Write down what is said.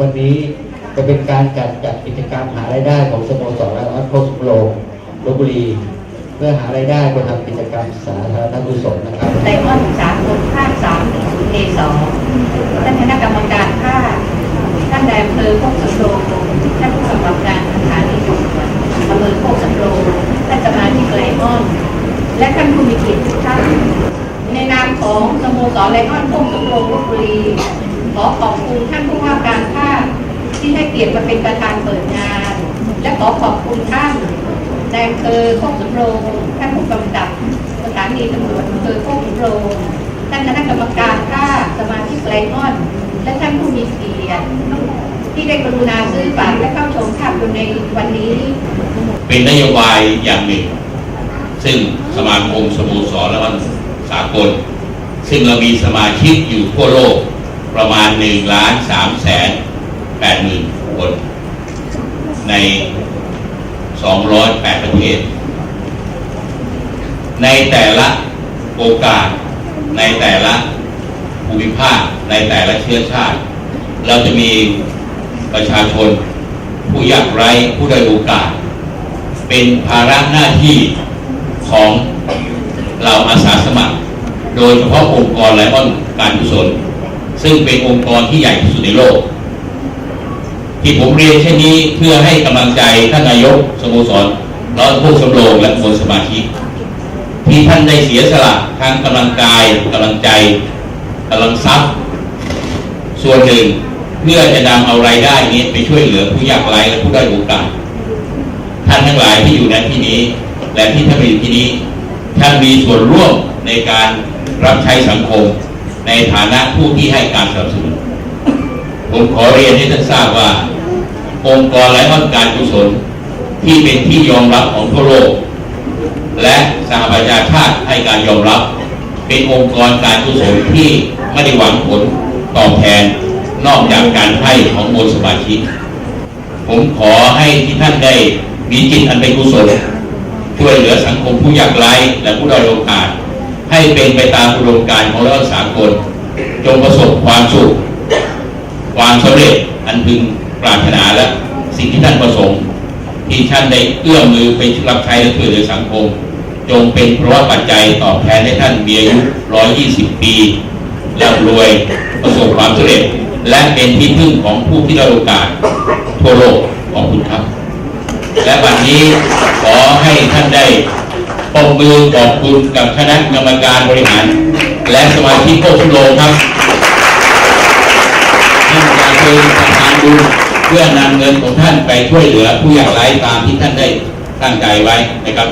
วันนี้จะเป็นการจัดจัดกิจกรรมหารายได้ของสโมสรและอัพโคสุโลลบบุรี เพื่อหารายได้ไปทำกิจกรรมสาธารณกุศลนะครับไดมอนด์สามคนภาคสามหนึ่งศูนย์เอสองท่านคณะกรรมการภาคท่านนายอำเภอโคกสำโรงท่านผู้กำกับการสถานีตำรวจอำเภอโคกสำโรงท่านสมาชิกไลมอนและท่านผู้มีเกียรติทุกท่านในนามของสโมสรไลมอนโคกสำโรงลบบุรีขอขอบคุณท่านผู้ว่าการภาค ที่ให้เกียรติมาเป็นประธานเปิดงาน และขอขอบคุณท่านนายอำเภอโคกสำโรงท่านผู้กำกับสถานีตำรวจอำเภอโคกสำโรงท่านคณะกรรมการภาสมาชิกไลมอน และท่านผู้มีเกียรติที่ได้กรุณาซื้อบัตรและเข้าชมภาพยนตร์ในวันนี้ เป็นนโยบายอย่างหนึ่ง ซึ่งสมาคมสโมสรและวันสากล ซึ่งเรามีสมาชิกอยู่ทั่วโลกประมาณ1ล้าน3แสน 8หมื่นคน ใน208ประเทศ ในแต่ละโอกาส ในแต่ละภูมิภาค ในแต่ละเชื้อชาติ เราจะมีประชาชน ผู้ยากไร้ผู้ได้โอกาส เป็นภาระหน้าที่ของเราอาสาสมัคร โดยเฉพาะองค์กรไลออนการกุศลซึ่งเป็นองค์กรที่ใหญ่ที่สุดในโลก ที่ผมเรียนเช่นนี้เพื่อให้กำลังใจท่านนายกสโมสรร้อยผู้สำโรงและมวลสมาชิกที่ท่านได้เสียสละทั้งกำลังกายกำลังใจกำลังทรัพย์ ส่วนหนึ่งเพื่อจะนำเอารายได้นี้ไปช่วยเหลือผู้ยากไร้และผู้ได้อยโอกาสท่านทั้งหลายที่อยู่ในที่นี้ และที่ท่านมาอยู่ที่นี้ ท่านมีส่วนร่วมในการรับใช้สังคม ในฐานะผู้ที่ให้การสนับสนุน ผมขอเรียนให้ท่านทราบว่า องค์กรไร้อ้อนการกุศลที่เป็นที่ยอมรับของทั่วโลก และสหประชาชาติให้การยอมรับ เป็นองค์กรการกุศลที่ไม่ได้หวังผลตอบแทนนอกจากการให้ของมวลสมาชิกผมขอให้ที่ท่านได้มีจิตอันเป็นกุศลช่วยเหลือสังคมผู้ยากไร้และผู้ด้อยโอกาส ให้เป็นไปตามอุดมการณ์ของรัฐสากลจงประสบความสุข ความสำเร็จอันพึงปรารถนาและสิ่งที่ท่านประสงค์ ที่ท่านได้เอื้อมมือไปรับใช้และช่วยเหลือสังคม จงเป็นเพราะปัจจัยตอบแทนให้ท่านมีอายุ 120 ปีร่ำรวยประสบความสำเร็จ และเป็นที่พึ่งของผู้ที่ได้โอกาสทั่วโลกขอบคุณครับ และวันนี้ขอให้ท่านได้ปรบมือขอบคุณกับคณะกรรมการบริหาร และสมาชิกโคชุโลครับ เป็นประธานบุญเพื่อนำเงินของท่านไปช่วยเหลือผู้ยากไร้ตามที่ท่านได้ตั้งใจไว้นะครับ